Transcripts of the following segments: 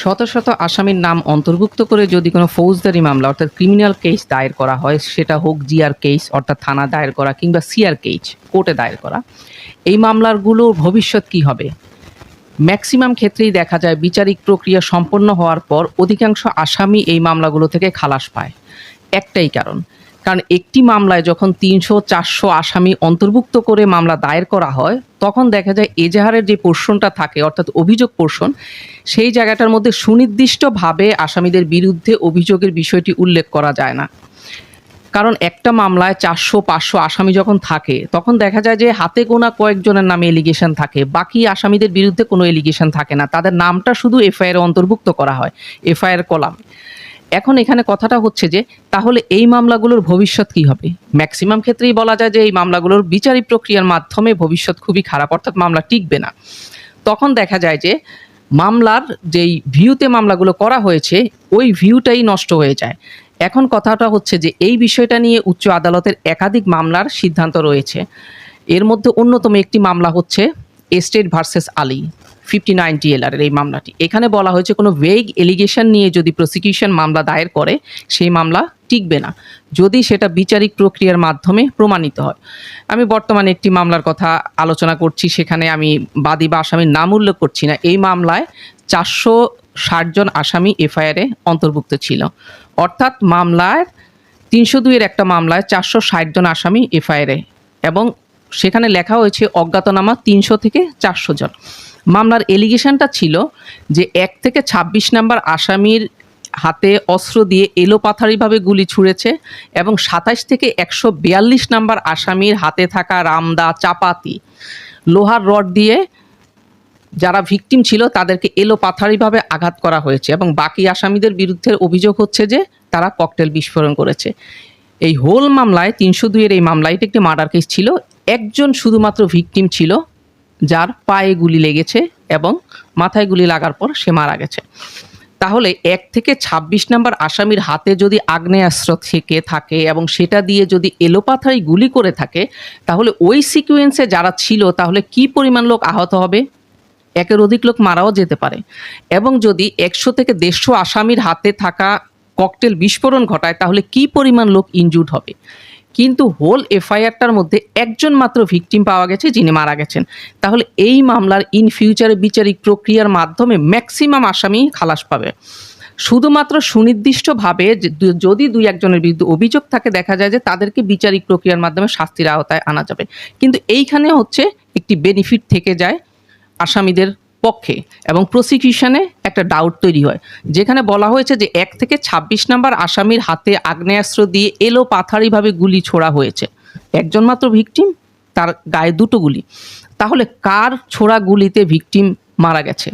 শত শত আসামির নাম অন্তর্ভুক্ত করে যদি কোনো ফৌজদারি মামলা, অর্থাৎ ক্রিমিনাল কেস দায়ের করা হয়, সেটা হোক জিআর কেস অর্থাৎ থানা দায়ের করা কিংবা সিআর কেস কোর্টে দায়ের করা, এই মামলারগুলোর ভবিষ্যৎ কি হবে? ম্যাক্সিমাম ক্ষেত্রেই দেখা যায় বিচারিক প্রক্রিয়া সম্পন্ন হওয়ার পর অধিকাংশ আসামি এই মামলাগুলো থেকে খালাস পায়। একটাই কারণ কারণ একটি মামলায় যখন তিনশো চারশো আসামি অন্তর্ভুক্ত করে মামলা দায়ের করা হয় তখন দেখা যায় এজাহারের যে পোর্শনটা থাকে, অর্থাৎ অভিযোগ পোর্শন, সেই জায়গাটার মধ্যে সুনির্দিষ্টভাবে আসামিদের বিরুদ্ধে অভিযোগের বিষয়টি উল্লেখ করা যায় না। কারণ একটা মামলায় চারশো, পাঁচশো আসামি যখন থাকে, তখন দেখা যায় যে হাতে গোনা কয়েকজনের নামে এলিগেশন থাকে, বাকি আসামিদের বিরুদ্ধে কোনো এলিগেশন থাকে না। তাদের নামটা শুধু এফআইআর অন্তর্ভুক্ত করা হয়, এফআইআর কলাম। এখন এখানে কথাটা হচ্ছে যে, তাহলে এই মামলাগুলোর ভবিষ্যৎ কি হবে? ম্যাক্সিমাম ক্ষেত্রেই বলা যায় যে, এই মামলাগুলোর বিচারিক প্রক্রিয়ার মাধ্যমে ভবিষ্যৎ খুবই খারাপ, অর্থাৎ মামলা টিকবে না। তখন দেখা যায় যে, মামলার যেই ভিউতে মামলাগুলো করা হয়েছে, ওই ভিউটাই নষ্ট হয়ে যায়। এখন কথাটা হচ্ছে যে, এই বিষয়টা নিয়ে উচ্চ আদালতের একাধিক মামলার সিদ্ধান্ত রয়েছে। এর মধ্যে অন্যতম একটি মামলা হচ্ছে estate versus Ali fifty nine TLR এই মামলাটি। এখানে বলা হয়েছে কোনো ভেগ এলিগেশন নিয়ে যদি প্রসিকিউশন মামলা দায়ের করে, সেই মামলা টিকবে না। যদি সেটা বিচারিক প্রক্রিয়ার মাধ্যমে প্রমাণিত হয়। আমি বর্তমানে একটি মামলার কথা আলোচনা করছি, সেখানে আমি বাদী বা আসামির নাম উল্লেখ করছি না। এই মামলায় চারশো ষাট জন আসামি এফআইআরে অন্তর্ভুক্ত ছিল। অর্থাৎ মামলায় তিনশো দুইয়ের একটা মামলায় চারশো ষাট জন আসামি এফআইআরে এবং সেখানে লেখা হয়েছে অজ্ঞাতনামা তিনশো থেকে চারশো জন। মামলার এলিগেশনটা ছিল যে এক থেকে ২৬ নাম্বার আসামির হাতে অস্ত্র দিয়ে এলোপাথারিভাবে গুলি ছুঁড়েছে এবং সাতাশ থেকে একশো বিয়াল্লিশ নাম্বার আসামির হাতে থাকা রামদা চাপাতি, লোহার রড দিয়ে যারা ভিকটিম ছিল তাদেরকে এলো পাথারিভাবে আঘাত করা হয়েছে এবং বাকি আসামিদের বিরুদ্ধে অভিযোগ হচ্ছে যে তারা ককটেল বিস্ফোরণ করেছে। এই হোল মামলায় তিনশো দুইয়ের এই মামলায় এটি একটি মার্ডার কেস ছিল। একজন শুধুমাত্র ভিকটিম ছিল যার পায়ে গুলি লেগেছে এবং মাথায় গুলি লাগার পর সে মারা গেছে। তাহলে এক থেকে ২৬ নাম্বার আসামির হাতে যদি আগ্নেয়াস্ত্র থেকে থাকে এবং সেটা দিয়ে যদি এলোপাথারি গুলি করে থাকে, তাহলে ওই সিকুয়েন্সে যারা ছিল, তাহলে কি পরিমাণ লোক আহত হবে? একের অধিক লোক মারাও যেতে পারে। এবং যদি একশো থেকে দেড়শো আসামির হাতে থাকা ককটেল বিস্ফোরণ ঘটায়, তাহলে কি পরিমাণ লোক ইনজুর্ড হবে? কিন্তু হোল এফআইআরটার মধ্যে একজন মাত্র ভিকটিম পাওয়া গেছে যিনি মারা গেছেন। তাহলে এই মামলার ইন ফিউচারে বিচারিক প্রক্রিয়ার মাধ্যমে ম্যাক্সিমাম আসামি খালাস পাবে। শুধুমাত্র সুনির্দিষ্টভাবে যদি দুই একজনের বিরুদ্ধে অভিযোগ থাকে, দেখা যায় যে তাদেরকে বিচারিক প্রক্রিয়ার মাধ্যমে শাস্তির আওতায় আনা যাবে। কিন্তু এইখানে হচ্ছে একটি বেনিফিট থেকে যায় আসামিদের পক্ষে এবং প্রসিকিউশনে একটা ডাউট তৈরি হয়। যেখানে বলা হয়েছে যে এক থেকে ২৬ নাম্বার আসামির হাতে আগ্নেয়াস্ত্র দিয়ে এলো পাথারিভাবে গুলি ছোড়া হয়েছে। একজন মাত্র ভিকটিম তার গায়ে দুটো গুলি। তাহলে কার ছোড়া গুলিতে ভিকটিম মারা গেছে?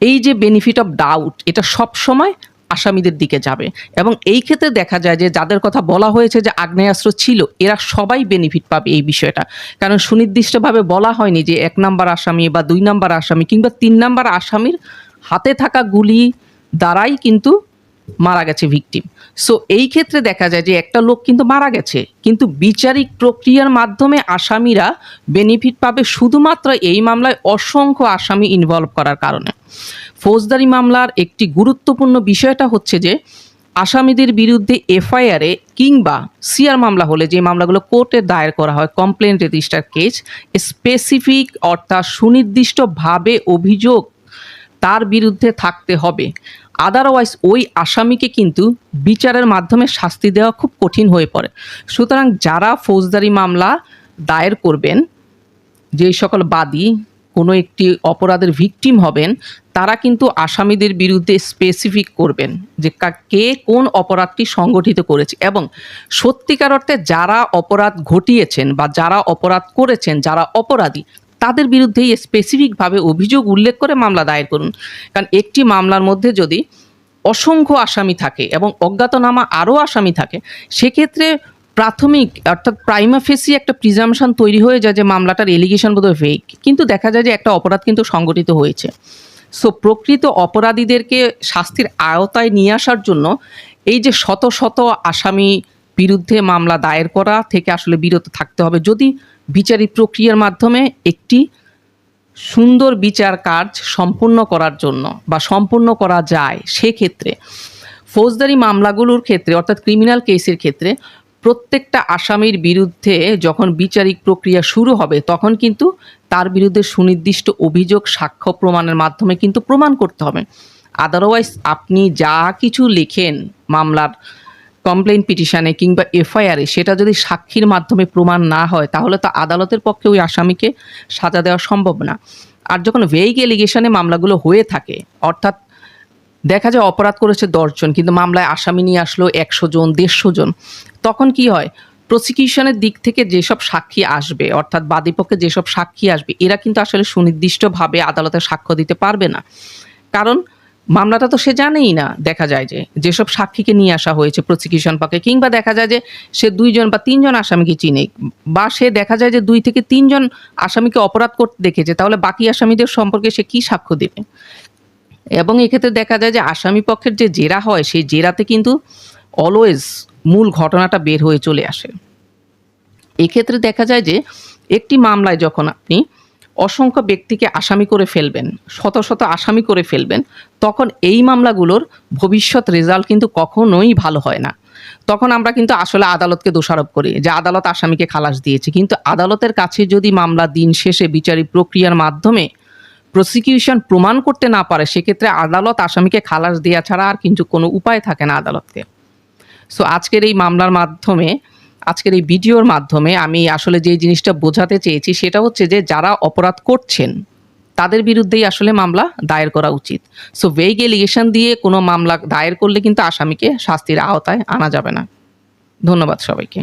এই যে বেনিফিট অফ ডাউট এটা সব সময় আসামিদের দিকে যাবে। এবং এই ক্ষেত্রে দেখা যায় যে যাদের কথা বলা হয়েছে যে আগ্নেয়াস্ত্র ছিল, এরা সবাই বেনিফিট পাবে এই বিষয়টা। কারণ সুনির্দিষ্টভাবে বলা হয়নি যে এক নাম্বার আসামি বা দুই নাম্বার আসামি কিংবা তিন নাম্বার আসামির হাতে থাকা গুলি দ্বারাই কিন্তু মারা গেছে ভিকটিম সো এই ক্ষেত্রে দেখা যায় যে একটা লোক কিন্তু মারা গেছে। কিন্তু বিচারিক প্রক্রিয়ার মাধ্যমে আসামিরা বেনিফিট পাবে শুধুমাত্র এই মামলায় অসংখ্য আসামি ইনভলভ করার কারণে। ফৌজদারি মামলার একটি গুরুত্বপূর্ণ বিষয়টা হচ্ছে যে, আসামিদের বিরুদ্ধে এফআইআরে কিংবা সিআর মামলা হলে যে মামলাগুলো কোর্টে দায়ের করা হয় কমপ্লেন রেজিস্টার কেস স্পেসিফিক অর্থাৎ সুনির্দিষ্টভাবে অভিযোগ তার বিরুদ্ধে থাকতে হবে। আদারওয়াইজ ওই আসামিকে কিন্তু বিচারের মাধ্যমে শাস্তি দেওয়া খুব কঠিন হয়ে পড়ে। সুতরাং যারা ফৌজদারি মামলা দায়ের করবেন, যেই সকল বাদী, কোনো একটি অপরাধের ভিকটিম হবেন, তারা কিন্তু আসামিদের বিরুদ্ধে স্পেসিফিক করবেন যে কা- কোন অপরাধটি সংগঠিত করেছে। এবং সত্যিকার অর্থে যারা অপরাধ ঘটিয়েছেন বা যারা অপরাধ করেছেন, যারা অপরাধী তাদের বিরুদ্ধেই স্পেসিফিকভাবে অভিযোগ উল্লেখ করে মামলা দায়ের করুন। কারণ একটি মামলার মধ্যে যদি অসংখ্য আসামি থাকে এবং অজ্ঞাতনামা আরও আসামি থাকে, সেক্ষেত্রে প্রাথমিক অর্থাৎ প্রাইমা ফেসি একটা প্রিজামশন তৈরি হয়ে যায় যে মামলাটার এলিগেশন বোধহয় ফেক কিন্তু দেখা যায় যে একটা অপরাধ কিন্তু সংগঠিত হয়েছে। সো প্রকৃত অপরাধীদেরকে শাস্তির আওতায় নিয়ে আসার জন্য এই যে শত শত আসামি বিরুদ্ধে মামলা দায়ের করা থেকে আসলে বিরত থাকতে হবে। যদি বিচারিক প্রক্রিয়ার মাধ্যমে একটি সুন্দর বিচার কাজ সম্পূর্ণ করার জন্য বা সম্পূর্ণ করা যায়, সেক্ষেত্রে ফৌজদারি মামলাগুলোর ক্ষেত্রে, অর্থাৎ ক্রিমিনাল কেসের ক্ষেত্রে প্রত্যেকটা আসামির বিরুদ্ধে যখন বিচারিক প্রক্রিয়া শুরু হবে, তখন কিন্তু তার বিরুদ্ধে সুনির্দিষ্ট অভিযোগ, সাক্ষ্য প্রমাণের মাধ্যমে কিন্তু প্রমাণ করতে হবে। আদারওয়াইজ আপনি যা কিছু লেখেন মামলার কমপ্লেন পিটিশনে কিংবা এফআইআরে সেটা যদি সাক্ষীর মাধ্যমে প্রমাণ না হয়, তাহলে তো আদালতের পক্ষে ওই আসামিকে সাজা দেওয়া সম্ভব না। আর যখন ভেইগ এলিগেশনে মামলাগুলো হয়ে থাকে, অর্থাৎ দেখা যায় অপরাধ করেছে দশজন, কিন্তু মামলায় আসামি নিয়ে আসলো একশো জন, দেড়শো জন, তখন কি হয়? প্রসিকিউশনের দিক থেকে যেসব সাক্ষী আসবে, অর্থাৎ বাদীপক্ষে যেসব সাক্ষী আসবে, এরা কিন্তু আসলে সুনির্দিষ্টভাবে আদালতে সাক্ষ্য দিতে পারবে না। কারণ মামলাটা তো সে জানেই না। দেখা যায় যে যেসব সাক্ষীকে নিয়ে আসা হয়েছে প্রসিকিউশন পক্ষে, কিংবা দেখা যায় যে সে দুইজন বা তিনজন আসামিকে চিনে, বা সে দেখা যায় যে দুই থেকে তিনজন আসামিকে অপরাধ করতে দেখেছে, তাহলে বাকি আসামিদের সম্পর্কে সে কি সাক্ষ্য দেবে? এবং এক্ষেত্রে দেখা যায় যে আসামি পক্ষের যে জেরা হয়, সেই জেরাতে কিন্তু অলওয়েজ মূল ঘটনাটা বের হয়ে চলে আসে। এক্ষেত্রে দেখা যায় যে একটি মামলায় যখন আপনি অসংখ্য ব্যক্তিকে আসামি করে ফেলবেন, শত শত আসামি করে ফেলবেন, তখন এই মামলাগুলোর ভবিষ্যৎ রেজাল্ট কিন্তু কখনোই ভালো হয় না। তখন আমরা কিন্তু আসলে আদালতকে দোষারোপ করি যে আদালত আসামিকে খালাস দিয়েছে। কিন্তু আদালতের কাছে যদি মামলা দিন শেষে বিচারিক প্রক্রিয়ার মাধ্যমে প্রসিকিউশন প্রমাণ করতে না পারে, সেক্ষেত্রে আদালত আসামিকে খালাস দেওয়া ছাড়া আর কিন্তু কোনো উপায় থাকে না আদালতকে। সো আজকের এই মামলার মাধ্যমে আজকের এই ভিডিওর মাধ্যমে আমি আসলে যে জিনিসটা বোঝাতে চেয়েছি সেটা হচ্ছে যে যারা অপরাধ করছেন, তাদের বিরুদ্ধেই আসলে মামলা দায়ের করা উচিত। সো ভেগ এলিগেশন দিয়ে কোনো মামলা দায়ের করলে কিন্তু আসামিকে শাস্তির আওতায় আনা যাবে না। ধন্যবাদ সবাইকে।